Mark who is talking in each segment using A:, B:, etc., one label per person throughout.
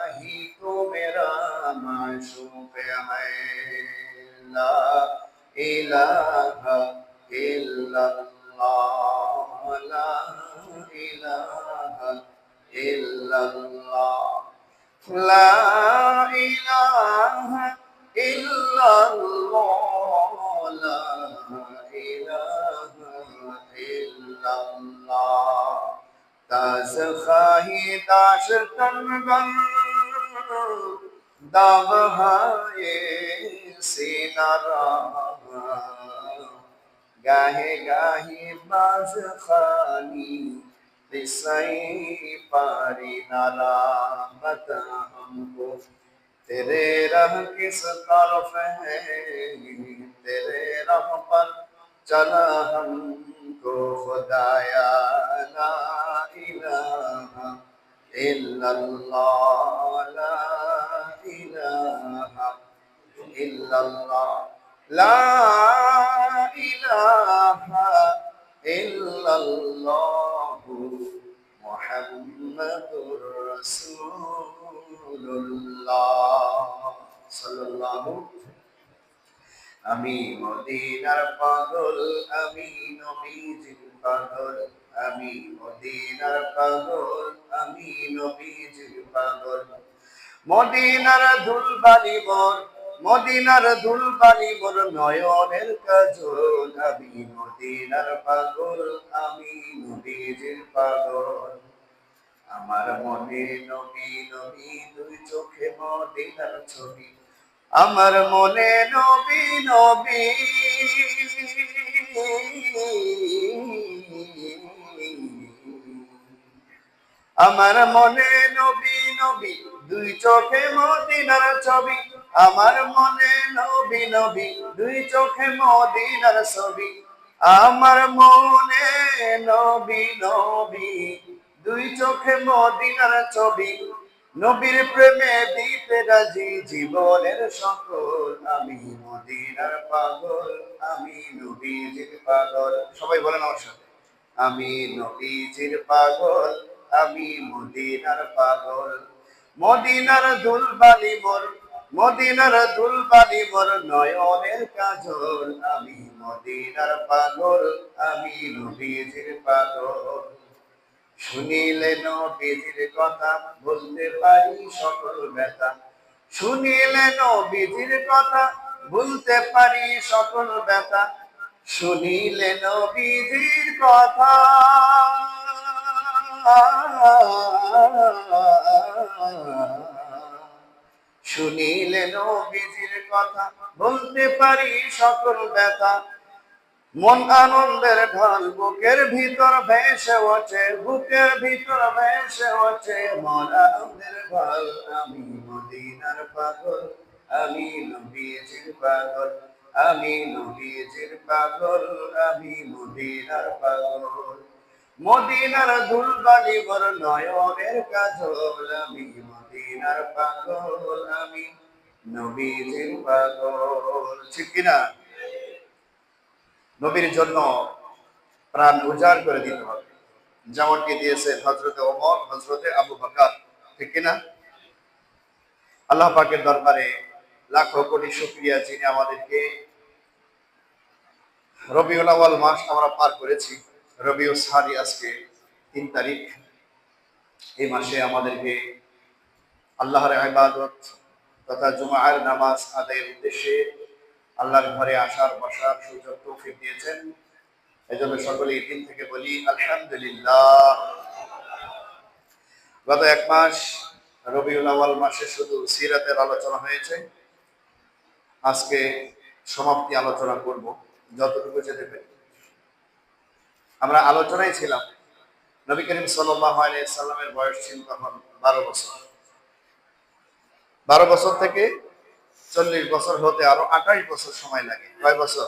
A: ही तू मेरा माशूक है ला इलाहा इल्लल्लाह ला इलाहा इल्लल्लाह ला इलाहा इल्लल्लाह ला इलाहा इल्लल्लाह दास खाही দাবহায়ে সিনারা গাহে গাহে বাজ خانی দিসাই পারি নারা بتا ہم کو۔ تیرے رہ کس طرف ہے؟ تیرے رہ پر چلا ہم کو، خدایا لا الہ۔ إلا الله لا إله إلا الله لا إله إلا الله محمد رسول الله صلى الله আমি মদিনার পাগল আমি নবীজির পাগল আমি মদিনার পাগল, আমি নবীজির পাগল। মদিনার ধুলবালি মোর মদিনার ধুলবালি মোর নয়নের কাজল। আমি মদিনার পাগল, আমি নবীজির পাগল। আমার মনে নবী নবী, দুই চোখে মদিনার ছবি। আমার মনে নবী নবী। আমার মনে নবী নবী, দুই চোখে মদিনার ছবি। আমার মনে নবী নবী, দুই চোখে মদিনার ছবি। আমার মনে নবী নবী, দুই চোখে মদিনার ছবি। নবীর প্রেমে দিতে রাজি জীবনের সকল। আমি মদিনার পাগল, আমি নবীজির পাগল। সবাই বলেন আমার সাথে আমি নবীজির পাগল আমি মদিনার পাগল। মদিনার দুলবালি মোর, মদিনার দুলবালি মোর নয়নের কাজল। আমি মদিনার পাগল, আমি নবীজির পাগল। শুনিলে নবীজির কথা বলতে পারি সকল ব্যথা। শুনিলে নবীজির কথা ভুলতে পারি সকল ব্যথা। শুনিলে নবীজির কথা শুনিলে নবীজির কথা, বলতে পারি সকল ব্যথা। মন আনন্দের ঢল, বুকের ভিতর ভেসে ওঠে, বুকের ভিতর ভেসে ওঠে মন আনন্দের ঢল। আমি মদিনার পাগল, আমি নবীজির পাগল, আমি নবীজির পাগল, আমি মদিনার পাগল। মদিনার দুলবালি বর নয়নের কাজল আমি, মদিনার পাগল আমি, নবীজির পাগল। ঠিক কিনা? নবীর জন্য প্রাণ উজাড় করে দিতে হবে। যেমনটি দিয়েছে হজরতে ওমর হজরতে আবু বকর। ঠিক কিনা? আল্লাহ পাকের দরবারে লাখো কোটি শুক্রিয়া যিনি আমাদেরকে রবিউল আওয়াল মাস আমরা পার করেছি। রবিউল সারি আজকে তিন তারিখ। এই মাসে আমাদেরকে আল্লাহর ইবাদত তথা জুমার নামাজ আদায়ের উদ্দেশ্যে আল্লাহর ঘরে আসার, বসার সুযোগ তৌফিক দিয়েছেন। এজন্য সকলে দিন থেকে বলি, আলহামদুলিল্লাহ। গত এক মাস রবিউল আওয়াল মাসে শুধু সিরাতের আলোচনা হয়েছে। আজকে সমাপ্তি আলোচনা করব। যতটুকু যেতে পারি আমরা আলোচনায় ছিলাম। নবী করিম সাল্লামের বয়স ছিল তখন বারো বছর। বারো বছর থেকে চল্লিশ বছর হতে আরও আঠাশ বছর সময় লাগে। কয় বছর?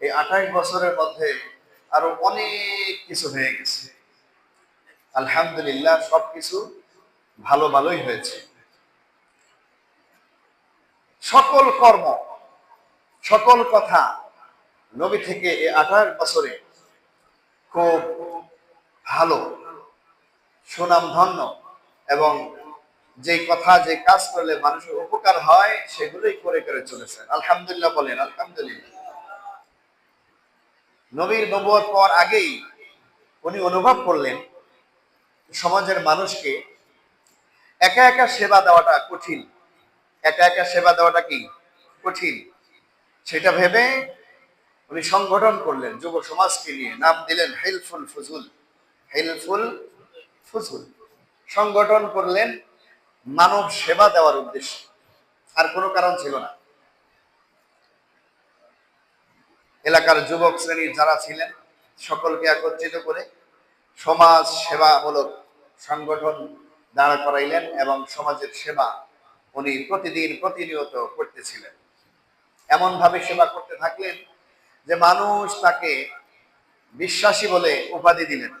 A: এই আঠাশ বছরের মধ্যে আরও অনেক কিছু হয়ে গেছে। আলহামদুলিল্লাহ সবকিছু ভালো ভালোই হয়েছে। সকল কর্ম, সকল কথা নবী থেকে এই আঠাশ বছরে খুব ভালো সুনাম ধন্য এবং যে কথা যে কাজ করলে মানুষের উপকার হয়, সেগুলোই করে করে চলেছেন। আলহামদুলিল্লাহ বলেন, আলহামদুলিল্লাহ। নবীর নবুয়ত পর আগেই উনি অনুভব করলেন, সমাজের মানুষকে একা একা সেবা দেওয়াটা কঠিন। একা একা সেবা দেওয়াটা কি? কঠিন। সেটা ভেবে উনি সংগঠন করলেন যুব সমাজকে নিয়ে। নাম দিলেন হেলফুল ফজুল। হেলফুল ফজুল। সংগঠন করলেন মানব সেবা দেওয়ার উদ্দেশ্যে। আর কোনো কারণ ছিল না। এলাকার যুবক শ্রেণির যারা ছিলেন, সকলকে একত্রিত করে সমাজ সেবামূলক সংগঠন দাঁড়া করাইলেন এবং সমাজের সেবা উনি প্রতিদিন প্রতিনিয়ত করতেছিলেন। এমন ভাবে সেবা করতে থাকলেন যে মানুষ তাকে বিশ্বাসী বলে উপাধি দিলেন।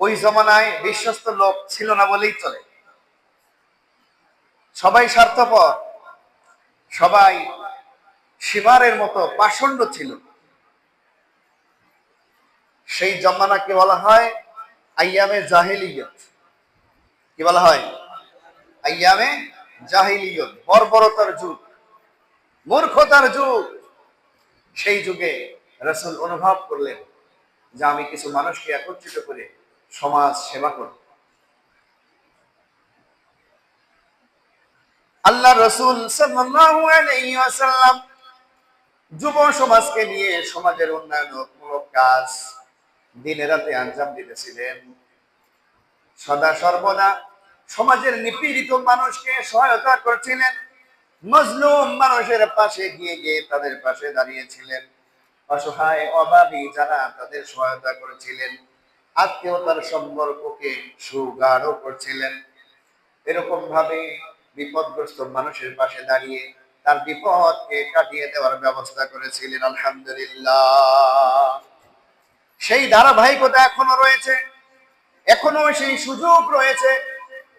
A: ওই জমানায় বিশ্বস্ত লোক ছিল না বলেই চলে। সবাই স্বার্থপর, সবাই সীমারের মতো পাষণ্ড ছিল। সেই জমানাকে বলা হয় আইয়ামে জাহিলিয়ত। কি বলা হয়? আইয়ামে জাহিলিয়ত, বর্বরতার যুগ। মূর্খতার যুগ। সেই যুগে রসুল অনুভব করলেন যে আমি কিছু মানুষকে একত্রিত করে সমাজ সেবা করব। আল্লাহ রসুল যুব সমাজকে নিয়ে সমাজের উন্নয়নমূলক কাজ দিনে রাতে আঞ্জাম দিতেছিলেন। সদা সর্বদা সমাজের নিপীড়িত মানুষকে সহায়তা করছিলেন। মজলুম মানুষের পাশে গিয়ে গিয়ে তাদের পাশে দাঁড়িয়েছিলেন। অসহায়, অভাবী যারা তাদের সহায়তা করেছিলেন আত্মীয়তার সম্পর্ককে সুগাঢ় করছিলেন। এরকম ভাবে বিপদগ্রস্ত মানুষের পাশে দাঁড়িয়ে তার বিপদকে কাটিয়ে দেওয়ার ব্যবস্থা করেছিলেন, আলহামদুলিল্লাহ। সেই ধারাবাহিকতা এখনও রয়েছে, এখনও সেই সুযোগ রয়েছে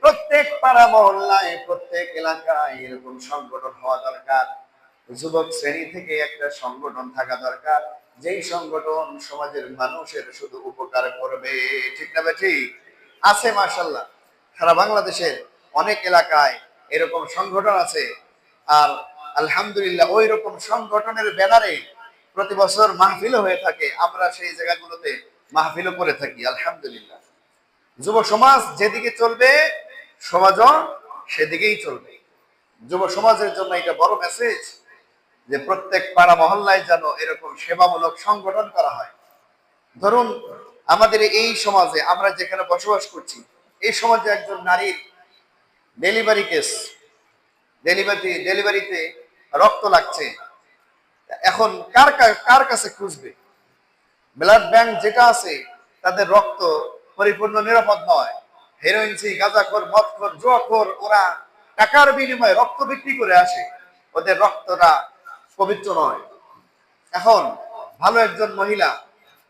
A: প্রত্যেক পাড়া মহল্লায়, প্রত্যেক এলাকায় এরকম সংগঠন হওয়া দরকার। যুবক শ্রেণি থেকে একটা সংগঠন থাকা দরকার। যেই সংগঠন সমাজের মানুষের শুধু উপকার করবে, ঠিক না ঠিক আছে মাসাল্লাহ সারা বাংলাদেশের অনেক এলাকায় এরকম সংগঠন আছে। আর আলহামদুলিল্লাহ ওই রকম সংগঠনের ব্যানারে প্রতি বছর মাহফিলও হয়ে থাকে। আমরা সেই জায়গাগুলোতে মাহফিলও করে থাকি, আলহামদুলিল্লাহ। যুব সমাজ যেদিকে চলবে সমাজও সেদিকেই চলবে। যুব সমাজের জন্য এটা বড় মেসেজ যে প্রত্যেক পাড়া মহল্লায় যেন এরকম সেবামূলক সংগঠন করা হয়। ধরুন, আমাদের এই সমাজে আমরা যেখানে বসবাস করছি, এই সমাজে একজন নারীর ডেলিভারি কেস ডেলিভারি ডেলিভারিতে রক্ত লাগছে। এখন কার কার কাছে খুঁজবে? ব্লাড ব্যাংক যেটা আছে, তাদের রক্ত পরিপূর্ণ নিরাপদ নয়। হেরোইন সি গাঁজাখোর, মদখোর, জুয়াখোর, ওরা টাকার বিনিময়ে রক্ত বিক্রি করে আসে। ওদের রক্তটা পবিত্র নয়। এখন ভালো একজন মহিলা,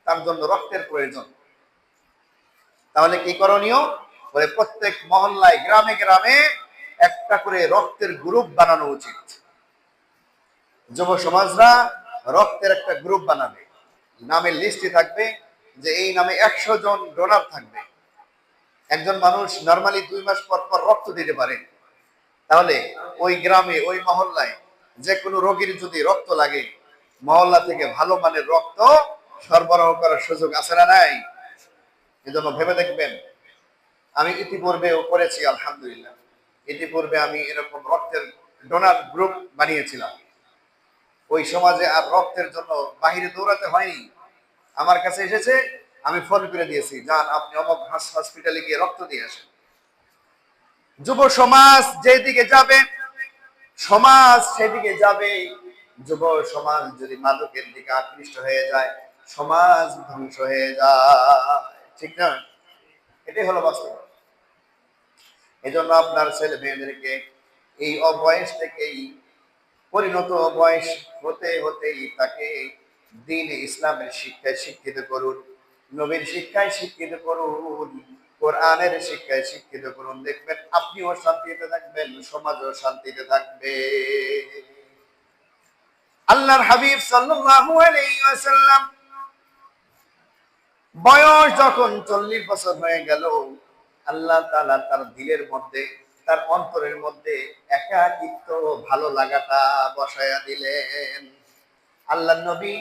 A: তার জন্য রক্তের প্রয়োজন। তাহলে কি করণীয়? বলে প্রত্যেক মহল্লায় গ্রামে গ্রামে একটা করে রক্তের গ্রুপ বানানো উচিত। যুব সমাজরা রক্তের একটা গ্রুপ বানাবে। নামের লিস্টে থাকবে যে এই নামে একশো জন ডোনার থাকবে। একজন মানুষ নর্মালি দুই মাস পর পর রক্ত দিতে পারে। তাহলে ওই গ্রামে, ওই মহল্লায় যে কোনো রোগীর যদি রক্ত লাগে, মহল্লা থেকে ভালো মানের রক্ত সরবরাহ করার সুযোগ আছে না নাই? এজন্য ভেবে দেখবেন, আমি ইতিপূর্বেও করেছি, আলহামদুলিল্লাহ। ইতিপূর্বে আমি এরকম রক্তের ডোনার গ্রুপ বানিয়েছিলাম। ওই সমাজে আর রক্তের জন্য বাহিরে দৌড়াতে হয়নি। আমার কাছে এসেছে আমি ফোন করে দিয়েছি যান আপনি অমক হসপিটালে গিয়ে রক্ত দিয়ে আসেন। যুব সমাজ যেদিকে যাবে, সমাজ সেদিকে যাবে। যুব সমাজ যদি মাদকের দিকে আকৃষ্ট হয়ে যায়, সমাজ ধ্বংস হয়ে যায়। ঠিক না? এটাই হলো বাস্তব। এজন্য আপনার ছেলে মেয়েদেরকে এই অবয়স থেকেই, পরিণত বয়স হতে হতেই তাকে দিন ইসলামের শিক্ষায় শিক্ষিত করুন। নবীর শিক্ষায় শিক্ষিত করুন, কোরআনের শিক্ষায় শিক্ষিত করুন। দেখবেন আপনিও শান্তিতে থাকবেন, সমাজও শান্তিতে থাকবে। আল্লাহর হাবিব সাল্লাল্লাহু আলাইহি ওয়াসাল্লাম বয়স যখন চল্লিশ বছর হয়ে গেল, আল্লাহ তাআলা তার দিলের মধ্যে, তার অন্তরের মধ্যে একাকিত্ব ভালো লাগাটা বসায়া দিলেন। আল্লাহ নবী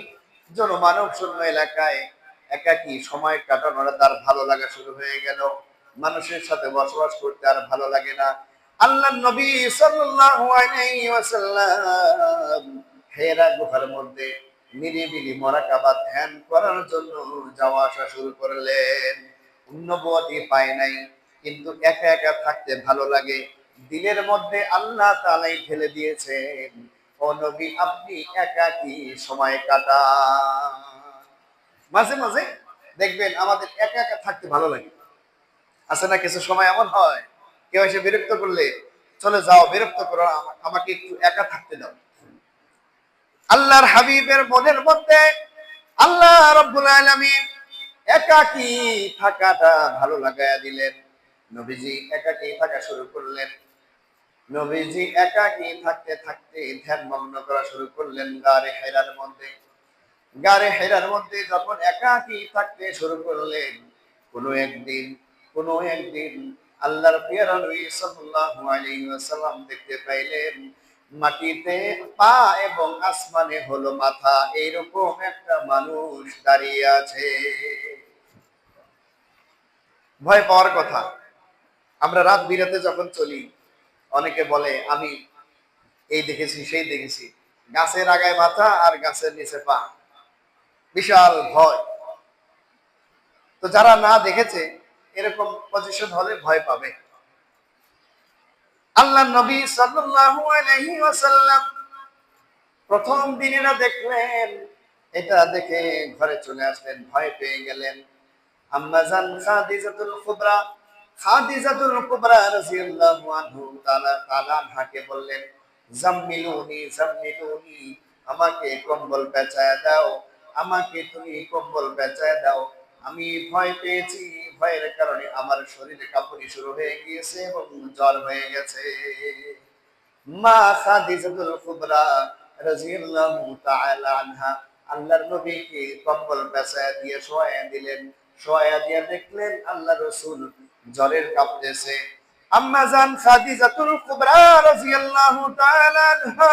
A: জনমানব শূন্য এলাকায় একাকি সময় কাটানোর তার ভালো লাগা শুরু হয়ে গেল। মানুষের সাথে বসবাস করতে আর ভালো লাগে না। আল্লাহ নবী ওয়াসাল্লাম হেরা গুহার মধ্যে নিরিবিলি মরাকাবা ধ্যান করার জন্য যাওয়া আসা শুরু করলেন। নবুয়তি পায় নাই, কিন্তু একা একা থাকতে ভালো লাগে। দিনের মধ্যে আল্লাহ তালাই ঠেলে দিয়েছেন। ও নবী, আপনি একাকি সময় কাটান। মাঝে মাঝে দেখবেন আমাদের একা একা থাকতে ভালো লাগে। আছে না কিছু সময় এমন হয়, কেউ এসে বিরক্ত করলে, চলে যাও, বিরক্ত করো আমাকে একটু একা থাকতে দাও। আল্লাহর হাবিবের মনের মধ্যে আল্লাহ রব্বুল আলামিন একাকী থাকাটা ভালো লাগায়া দিলেন। নবীজি একাকী থাকা শুরু করলেন। নবীজি একাকী থাকতে থাকতে ধ্যান মগ্ন করা শুরু করলেন গারে হেরার মধ্যে। গারে হেরার মধ্যে যখন একাকী থাকতে শুরু করলেন, কোনো একদিন কোনো একদিন আল্লাহর পিয়ারা দেখতে পাইলেন, মাটিতে পা এবং আসমানে হলো মাথা, এইরকম একটা মানুষ দাঁড়িয়ে আছে। ভয় পাওয়ার কথা। আমরা রাত বিরাতে যখন চলি, অনেকে বলে, আমি এই দেখেছি, সেই দেখেছি। গাছের আগায় মাথা আর গাছের নিচে পা। বিশাল ভয়। তো যারা না দেখেছে, এরকম পজিশন হলে ভয় পাবে। আল্লাহ নবী সাল্লাল্লাহু আলাইহি ওয়াসাল্লাম প্রথম দিনেরা দেখলেন, এটা দেখে ঘরে চলে আসলেন, ভয় পেয়ে গেলেন। আম্মাজান খাদিজাতুল কুবরা খাদিজাতুল কুবরা রাদিয়াল্লাহু আনহু তাআলা তাআলা আনহাকে বললেন, জাম্মিলুনি জাম্মিলুনি, আমাকে কম্বল পেঁচায় দাও আমাকে তুমি কম্বল পেঁচায় দাও। আমি ভয় পেয়েছি, ভয়ের কারণে আমার শরীরে কাঁপুনি শুরু হয়ে গিয়েছে এবং জ্বর হয়ে গেছে। মা খাদিজাতুল কুবরা রাদিয়াল্লাহু তাআলা আনহা আল্লাহর নবীকে কম্বল পেঁচায় দিয়ে শোয়া দিলেন। শোয়া দিয়ে দেখলেন আল্লাহ রসুল জ্বরের কাঁপতেছে। আম্মা জান খাদিজাতুল কুবরা রাদিয়াল্লাহু তাআলা আনহা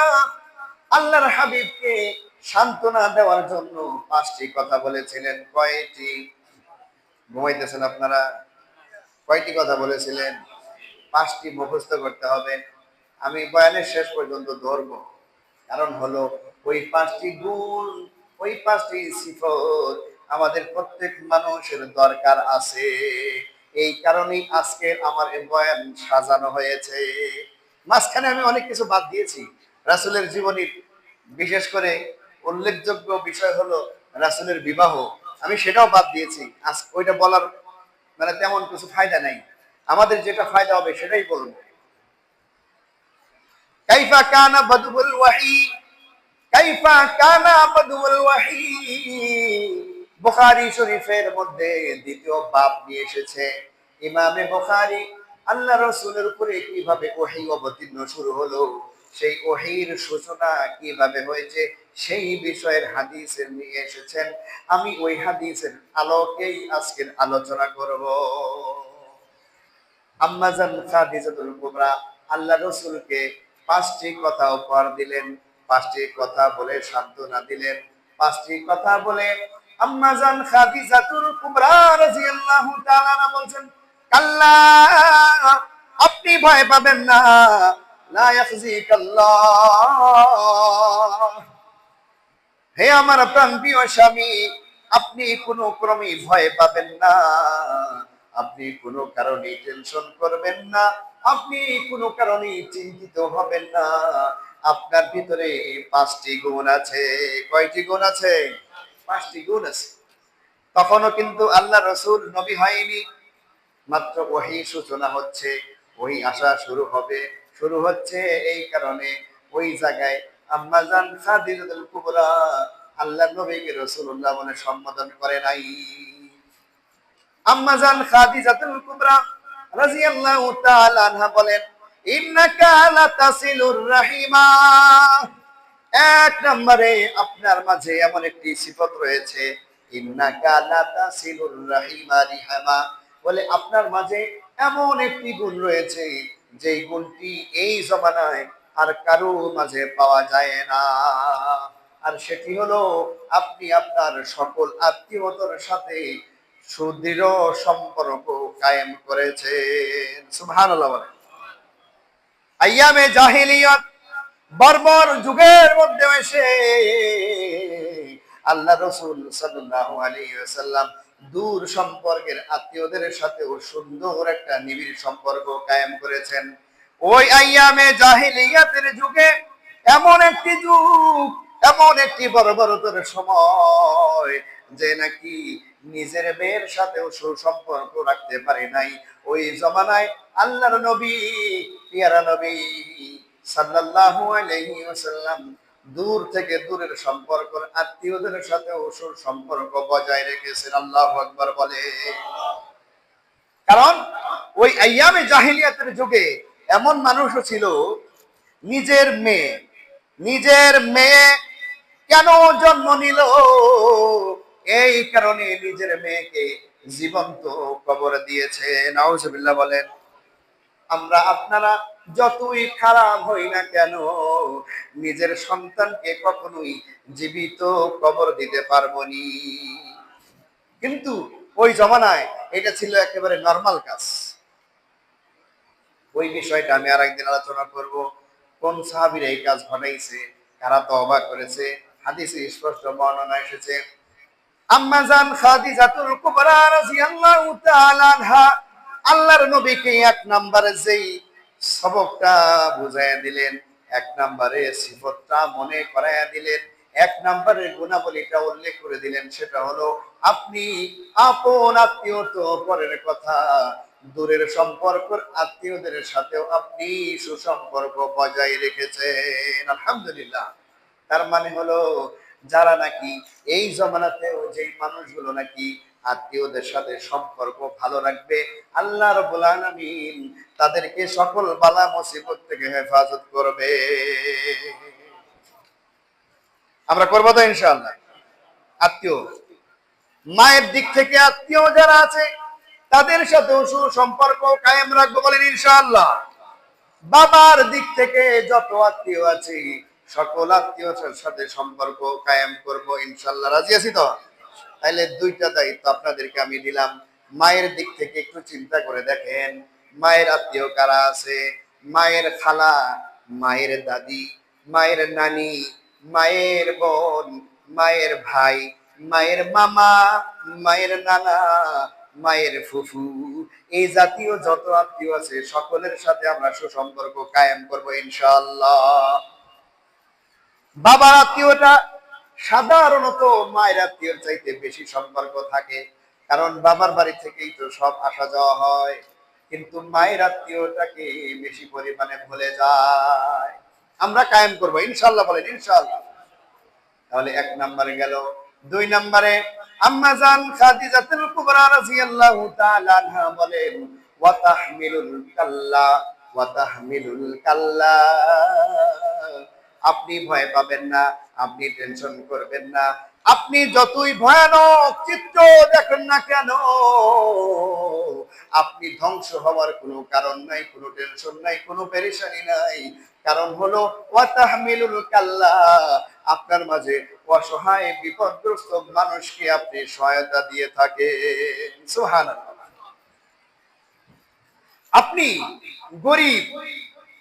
A: আল্লাহর হাবিবকে সান্ত্বনা দেওয়ার জন্য পাঁচটি কথা বলেছিলেন। কয়টি? ঘুমাইতেছেন আপনারা? কয়টি কথা বলেছিলেন? পাঁচটি মুখস্থ করতে হবে। আমি বয়ানের শেষ পর্যন্ত ধরব। কারণ হলো, ওই পাঁচটি গুণ, ওই পাঁচটি সিফত আমাদের প্রত্যেক মানুষের দরকার আছে। এই কারণেই আজকে আমার বয়ান সাজানো হয়েছে। মাঝখানে আমি অনেক কিছু বাদ দিয়েছি। রাসুলের জীবনী, বিশেষ করে উল্লেখযোগ্য বিষয় হলো রাসুলের বিবাহ। আমি সেটাও বাদ দিয়েছি। আজ ওইটা বলার মানে তেমন কিছু ফায়দা নাই। আমাদের যেটা ফায়দা হবে সেটাই বলব কাইফা কানা ওয়াহি, কাইফা কানা ওয়াহি। বুখারী শরীফের মধ্যে দ্বিতীয় বাব নিয়ে এসেছে। ইমামে বুখারী, আল্লাহ রসুলের উপরে কীভাবে ওহি অবতীর্ণ শুরু হলো, সেই ওহির সূচনা কীভাবে হয়েছে সেই বিষয়ের হাদিসের নিয়ে এসেছেন। আমি ওই হাদিসের আলোকেই আজকের আলোচনা করব। আম্মাজান খাদিজাতুল কুবরা আল্লাহ রসুলকে পাঁচটি কথা উপহার দিলেন, পাঁচটি কথা বলে সান্ত্বনা দিলেন, পাঁচটি কথা বলে আম্মাজান খাদিজাতুল কুবরা রাদিয়াল্লাহু তাআলা বলছেন, কাল্লা, আপনি ভয় পাবেন না। লা ইয়াখজিকাল্লাহ। হে আমার প্রাণপ্রিয় স্বামী, আপনি কোনো ক্রমে ভয় পাবেন না। আপনি কোনো কারণে টেনশন করবেন না। আপনি কোনো কারণে চিন্তিত হবেন না। আপনার ভিতরে পাঁচটি গুণ আছে। কয়টি গুণ আছে? পাঁচটি গুণ আছে। তখনও কিন্তু আল্লাহ রসুল নবী হয়নি। মাত্র ওহি সূচনা হচ্ছে। ওই আসা শুরু হবে। শুরু হচ্ছে এই কারণে। ওই জায়গায় আম্মাজান খাদিজাতুল কুবরা নবীকে রাসূলুল্লাহ বলে সম্বোধন করে নাই। আম্মাজান খাদিজাতুল কুবরা রাদিয়াল্লাহু তাআলা আনহা বলেন, ইন্নাকা লাতাসিলুর রাহিমা। এক নম্বরে আপনার মাঝে এমন একটি সিফত রয়েছে, ইন্নাকা লাতাসিলুর রাহিমা রিহামা। বলে আপনার মাঝে এমন একটি গুণ রয়েছে, যেই গুণটি এই জমানায় আর কারও মাঝে পাওয়া যায় না। আর সেটি হলো, আপনি আপনার সকল আত্মীয়তার সাথে সুদৃঢ় সম্পর্ক কায়েম করেছেন। সুবহানাল্লাহ বলেন। আইয়ামে জাহিলিয়াত বর্বর যুগের মধ্যে এসে আল্লাহ রসুল সাল্লাল্লাহু আলাইহি ওয়াসাল্লাম দূর সম্পর্কের আত্মীয়দের সাথেও সুন্দর একটা নিবিড় সম্পর্ক কায়েম করেছেন। ওই আইয়ামে জাহিলিয়াতের যুগে এমন একটি যুগ, এমন একটি বর্বরতার সময় যে নাকি নিজের মেয়ের সাথেও সুসম্পর্ক রাখতে পারে নাই। ওই জমানায় আল্লাহর নবী, পিয়ারা নবী সাল্লাল্লাহু আলাইহি ওয়াসাল্লাম দূর থেকে দূরের সম্পর্ক আত্মীয়দের সাথেও সম্পর্ক বজায় রেখেছেন। আল্লাহু আকবার বলে। কারণ ওই আইয়ামে জাহিলিয়াতের যুগে এমন মানুষও ছিল, নিজের মেয়ে। নিজের মেয়ে কেন জন্ম নিল? এই কারণে নিজের মেয়েকে জীবন্ত কবর দিয়েছে। নাউজুবিল্লাহ বলেন, আমরা আপনারা যতই খারাপ হই না কেন, নিজের সন্তানকে কখনোই জীবিত কবর দিতে পারব নি। কিন্তু ওই জমানায় এটা ছিল একেবারে নর্মাল কাজ। ওই বিষয়টা আমি আর একদিন আলোচনা করব। কোন সাহাবির এই কাজ ঘটাইছে? কারা তো অবাক করেছে? হাদিসে স্পষ্ট বর্ণনা এসেছে আম্মাজান খাদিজাতুল কুবরা রাদিয়াল্লাহু আল্লাহর নবীকে এক নম্বরে যেই সবকটা বুঝাইয়া দিলেন, এক নম্বরে সিফতটা মনে করাইয়া দিলেন, এক নম্বরের গুণাবলীটা উল্লেখ করে দিলেন, সেটা হলো, আপনি আপন আত্মীয় তো পরের কথা দূরের সম্পর্ক আত্মীয়দের সাথেও আপনি সুসম্পর্ক বজায় রেখেছেন। আলহামদুলিল্লাহ। তার মানে হলো, যারা নাকি এই জমানাতেও যেই মানুষগুলো নাকি আত্মীয়দের সাথে সম্পর্ক ভালো রাখবে, আল্লাহ রবুল তাদেরকে সকল বালা মুসিবত থেকে হেফাজত করবে। আমরা করব তো ইনশাআল্লাহ। আত্মীয়। মায়ের দিক থেকে আত্মীয় যারা আছে তাদের সাথেও সুসম্পর্ক কায়েম রাখব বলেন ইনশাআল্লাহ। বাবার দিক থেকে যত আত্মীয় আছে, সকল আত্মীয়তার সাথে সম্পর্ক কায়েম করব ইনশাল্লাহ রাজি আছি তো? তাইলে দুইটা দায়িত্ব আপনাদেরকে আমি দিলাম। মায়ের দিক থেকে একটু চিন্তা করে দেখেন, মায়ের আত্মীয় কারা আছে? মায়ের খালা, মায়ের দাদি, মায়ের নানি, মায়ের বোন, মায়ের ভাই, মায়ের মামা, মায়ের নানা মায়ের ফুফু। এই জাতীয় যত আত্মীয় আছে, সকলের সাথে আমরা সুসম্পর্ক কায়েম করব ইনশাআল্লাহ। বাবার আত্মীয়টা সাধারণত মায়ের আত্মীয়র চাইতে বেশি সম্পর্ক থাকে, কারণ বাবার বাড়ি থেকেই তো সব আসা যাওয়া হয়। কিন্তু মায়ের আত্মীয়টাকে বেশি পরিমাণে ভুলে যায়। আমরা কায়েম করব ইনশাল্লাহ বলেন ইনশাল্লাহ তাহলে এক নম্বরে গেল। দুই নম্বরে আম্মাজান খাদিজাতুল কুবরা রাদিয়াল্লাহু তাআলা আনহা বলেন ওয়া তাহমিলুল কাল্লা ওয়া তাহমিলুল কাল্লা। আপনি ভয় পাবেন না, আপনি টেনশন করবেন না। আপনি যতই ভয়ানক চিত্র দেখেন না কেন, আপনি ধ্বংস হওয়ার কোনো কারণ নাই, কোনো টেনশন নাই, কোনো পেরেশানি নাই। কারণ হলো, ওয়াতাহমিলুল কাল্লা। আপনার মাঝে অসহায়, বিপদগ্রস্ত মানুষকে আপনি সহায়তা দিয়ে থাকে। সুবহানাল্লাহ। আপনি গরিব,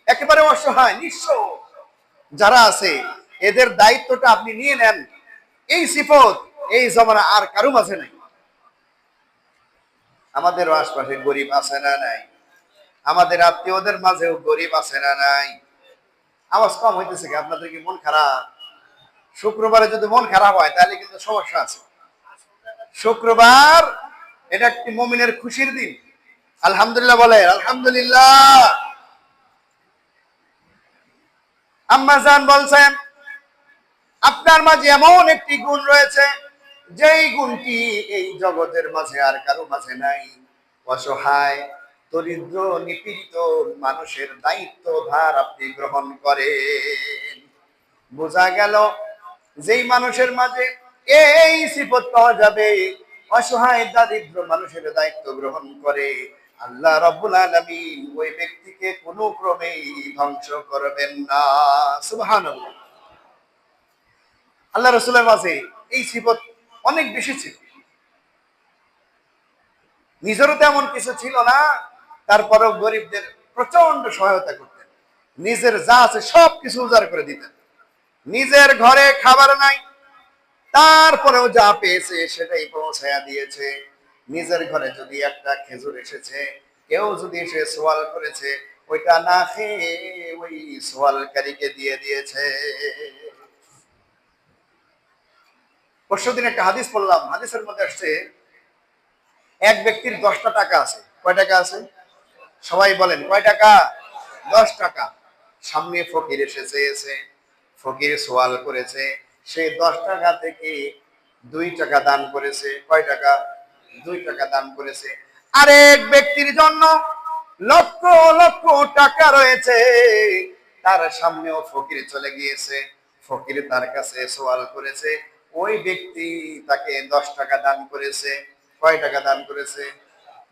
A: একেবারে অসহায়, নিঃস্ব যারা আছে, এদের দায়িত্বটা আপনি নিয়ে নেন। এই সিফত, এই জমানা আর কারও মাঝে নাই। আমাদের আশপাশে গরিব আছে না নাই? আমাদের আত্মীয়দের মাঝেও গরিব আছে না নাই? আওয়াজ কম হইতেছে কি? আপনাদের কি মন খারাপ? শুক্রবারে যদি মন খারাপ হয়, তাহলে কিন্তু সমস্যা আছে। শুক্রবার, এটা একটি মমিনের খুশির দিন। আলহামদুলিল্লাহ বলে আলহামদুলিল্লাহ। আম্মাজান বলছেন, আপনার মাঝে এমন একটি গুণ রয়েছে, যেই গুণটি এই জগতের মাঝে আর কারও মাঝে নাই। অসহায়, দরিদ্র, নিপীড়িত মানুষের দায়িত্ব ভার আপনি গ্রহণ করেন। বোঝা গেল যেই মানুষের মাঝে এই সিপত পাওয়া যাবে, অসহায় দারিদ্র মানুষের দায়িত্ব গ্রহণ করে, আল্লাহ রব্বুল আলামিন ওই ব্যক্তিকে কোনো ক্রমেই ধ্বংস করবেন না। সুবহানাল্লাহ। আল্লাহ রসুলের মাঝে এই সিবত অনেক বেশি ছিল। নিজেরও তেমন কিছু ছিল না, তারপরেও গরিবদের প্রচণ্ড সহায়তা করতেন। নিজের যা আছে সব কিছু উজাড় করে দিতেন। নিজের ঘরে খাবার নাই। তারপরেও যা পেয়েছে সেটাই পৌঁছায়া দিয়েছে। নিজের ঘরে যদি একটা খেজুর এসেছে, কেউ যদি এসে সোয়াল করেছে, ওইটা না খেয়ে ওই সোয়ালকারীকে দিয়ে দিয়েছে। পরশুদিন একটা হাদিস পড়লাম। হাদিসের মধ্যে আসছে, এক ব্যক্তির দশটা টাকা আছে। কয় টাকা আছে? সবাই বলেন, কয় টাকা? দশ টাকা। সামনে ফকির এসে ফকির সোয়াল করেছে। সেই দশ টাকা থেকে দুই টাকা দান করেছে। কয় টাকা? দুই টাকা দান করেছে। আরেক ব্যক্তির জন্য লক্ষ লক্ষ টাকা রয়েছে। তার সামনেও ফকির চলে গিয়েছে। ফকির তার কাছে সোয়াল করেছে। ওই ব্যক্তি তাকে দশ টাকা দান করেছে। কয় টাকা দান করেছে?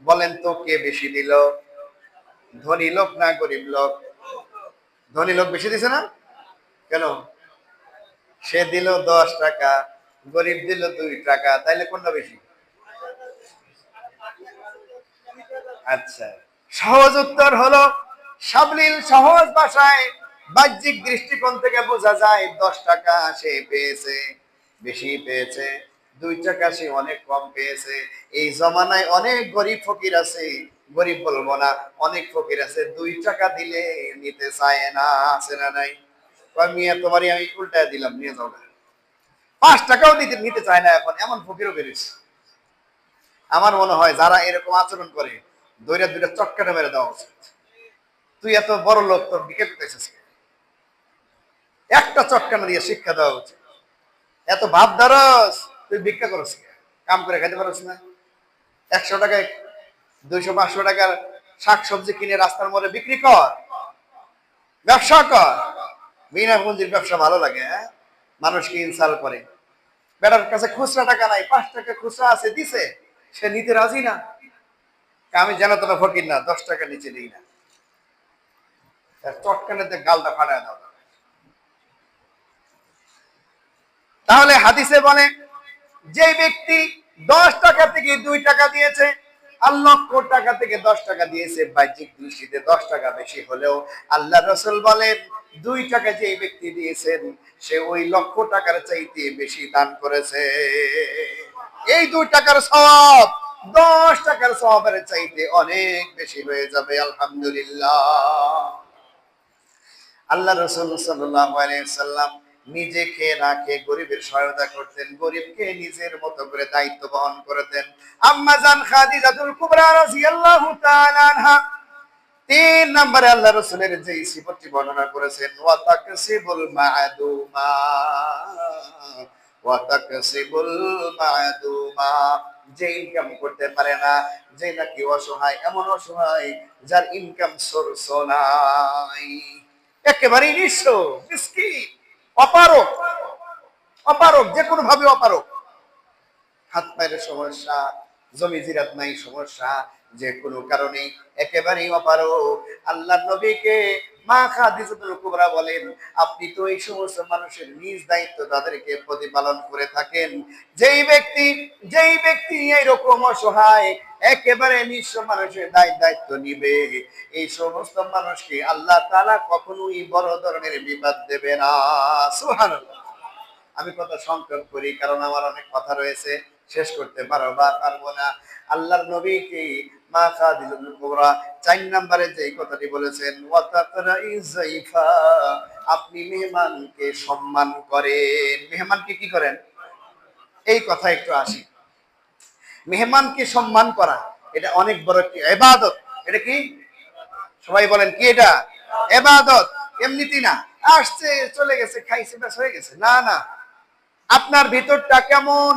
A: বলেন তো কে বেশি দিল? ধনী লোক না গরিব লোক? ধনী লোক বেশি দিছে না? কেন? সে দিল দশ টাকা, গরিব দিল দুই টাকা, তাইলে কোনটা বেশি? আচ্ছা সহজ উত্তর হলো, সাবলীল সহজ ভাষায় বাহ্যিক দৃষ্টিকোণ থেকে বোঝা যায়, দশ টাকা সে পেয়েছে, বেশি পেয়েছে, দুই টাকা সে অনেক কম পেয়েছে। এই জমানায় অনেক গরিব ফকির আছে, গরিব বলব না, অনেক ফকির আছে, দুই টাকা দিলে নিতে চায় না, আছে না নাই? তোমারই আমি উল্টায় দিলাম, নিয়ে যাও। পাঁচ টাকাও নিতে নিতে চায় না এখন, এমন ফকিরও বেরিয়েছে। আমার মনে হয় যারা এরকম আচরণ করে দৈরা দুইটা চক্কাটা মেরে দেওয়া উচিত। তুই এত বড় লোক, তোর বিকে একটা চটকানা দিয়ে শিক্ষা দেওয়া উচিত। এত ভাব ধরস, তুই ভিক্ষা করস? কাম করে খাইতে পারস না। একশো টাকায়, দুইশো, পাঁচশো টাকার শাক সবজি কিনে রাস্তার মোড়ে বিক্রি কর। ব্যবসা কর। বিনা পুঁজির ব্যবসা ভালো লাগে হ্যাঁ? মানুষকে ইনসাল করে? বেটার কাছে খুচরা টাকা নাই, পাঁচ টাকা খুচরা আছে, দিছে, সে নিতে রাজি না। আমি জানো তোরা ফকির না, দশ টাকা নিচে নিই না। চটকানেতে গালটা ফাটায় দাও তাহলে। হাদিসে বলে, যে ব্যক্তি দশ টাকা থেকে দুই টাকা দিয়েছে লক্ষ টাকা থেকে দশ টাকা দিয়েছে, বাহ্যিক দৃষ্টিতে দশ টাকা বেশি হলেও আল্লাহ রসুল বলেন দুই টাকা যে ব্যক্তি দিয়েছেন, সে ওই লক্ষ টাকার চাইতে বেশি দান করেছে। এই দুই টাকার সব দশ টাকার সবের চাইতে অনেক বেশি হয়ে যাবে, আলহামদুলিল্লাহ। আল্লাহ রসুল সাল্লাম নিজে খেয়ে না খেয়ে গরিবের সহায়তা করতেন, গরিবকে নিজের মতো করে দায়িত্ব বহন করতেন। আম্মাজান খাদিজাতুল কুবরা রাদিয়াল্লাহু তাআলা আনহা তিন নম্বরে আল্লাহ রসুলের যে সিফতটি বর্ণনা করেছেন যে ইনকাম করতে পারে না যে নাকি অসহায়, এমন অসহায় যার ইনকাম সোর্স নাই। একেবারেই নিঃস্ব অপারক অপারক যে কোনো ভাবে অপারক হাত পায়ের সমস্যা জমি জিরাত নাই, সমস্যা যে কোনো কারণে একেবারেই অপারক আল্লাহ নবীকে আপনি তো এই সমস্ত মানুষের নিজ দায়িত্ব তাদেরকে প্রতিপালন করে থাকেন। যেই ব্যক্তি যেই ব্যক্তি এইরকম অসহায়, একেবারে নিঃস্ব মানুষের দায় দায়িত্ব নিবে। এই সমস্ত মানুষকে আল্লাহ তাআলা কখনোই বড় ধরনের বিপদ দেবে না। সুবহানাল্লাহ। আমি কথা সংক্ষেপ করি, কারণ আমার অনেক কথা রয়েছে। শেষ করতে পারো বা পারব না। আল্লাহর নবীকে মা খাদিজাতুল কুবরা চার নম্বরে যে কথাটি বলেছেন, ওয়াতাকরাই যাইফা আপনি মেহমানকে সম্মান করেন। মেহমানকে কি করেন? এই কথা একটু আসি। মেহমানকে সম্মান করা, এটা অনেক বড় একটি এবাদত। এটা কি? সবাই বলেন, কি এটা? এবাদত। এমনিতেই না, আসছে, চলে গেছে, খাইছে, ব্যাস হয়ে গেছে। না না। আপনার ভিতরটা কেমন?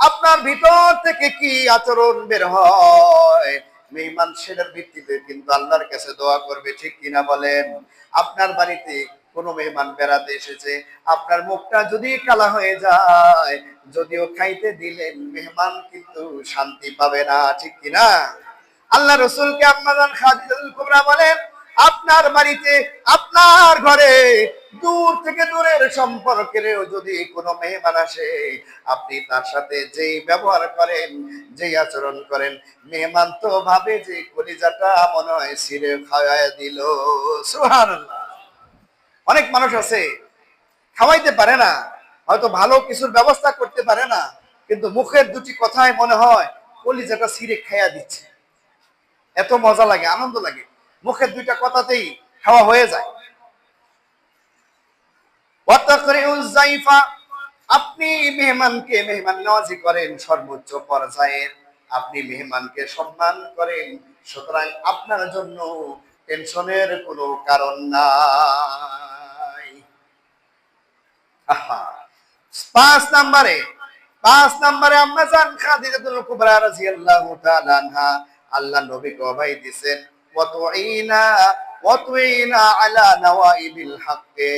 A: আপনার ভিতর থেকে কি আচরণ বের হয়? মেহমান সেটার ভিত্তিতে কিন্তু আল্লাহর কাছে দোয়া করবে, ঠিক কিনা বলেন? আপনার বাড়িতে কোনো মেহমান বেড়াতে এসেছে, আপনার মুখটা যদি কালা হয়ে যায়, যদিও খাইতে দিলেন, মেহমান কিন্তু শান্তি পাবে না, ঠিক কিনা? আল্লাহ রসুলকে আপনার বলেন, আপনার বাড়িতে, আপনার ঘরে দূর থেকে দূরের সম্পর্কেরও যদি কোনো মেহমান আসে, আপনি তার সাথে যেই ব্যবহার করেন, যেই আচরণ করেন, মেহমান তো ভাবে যে কলিজাটা মনে হয় সিরে খাওয়ায় দিল। সুবহানাল্লাহ। অনেক মানুষ আছে, খাওয়াইতে পারে না, হয়তো ভালো কিছুর ব্যবস্থা করতে পারে না, কিন্তু মুখের দুটি কথায় মনে হয় কলিজাটা সিরে খাইয়া দিচ্ছে। এত মজা লাগে, আনন্দ লাগে। মুখের দুইটা কথাতেই খাওয়া হয়ে যায়। আপনি মেহমানকে মেহমান নওয়াজি করেন সর্বোচ্চ পর্যায়ের আপনি মেহমানকে সম্মান করেন, সুতরাং আপনার জন্য টেনশনের কোনো কারণ নাই। পাঁচ নম্বরে পাঁচ নম্বরে আম্মা জান খাদিজাতুল কুবরা রাদিয়াল্লাহু তাআলা আনহা, আল্লাহ নবীকে অভয় দিবেন ওয়াতুইনা ওয়াতুইনা আলা নওয়াইবিল হাক্কে।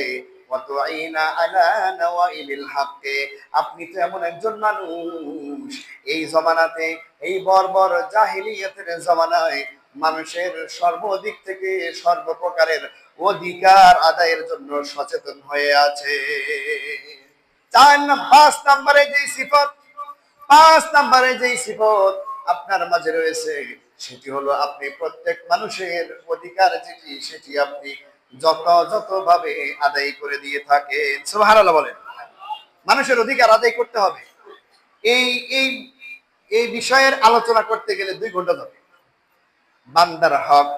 A: আপনি তো এমন একজন মানুষ। এই জমানাতে, এই বর্বর জাহিলিয়াতের জমানায় মানুষের সর্বদিক থেকে সর্বপ্রকারের অধিকার আদায়ের জন্য সচেতন হয়ে আছে। চার পাঁচ নম্বরে যেই সিফত, পাঁচ নম্বরে যেই সিফত আপনার মাঝে রয়েছে, সেটি হলো আপনি প্রত্যেক মানুষের অধিকার যেটি, সেটি আপনি যথাযথ ভাবে আদায় করে দিয়ে থাকে, সুবহানাল্লাহ বলেন। মানুষের অধিকার আদায় করতে হবে। এই এই এই বিষয়ের আলোচনা করতে গেলে দুই ঘণ্টা ধরে বান্দার হক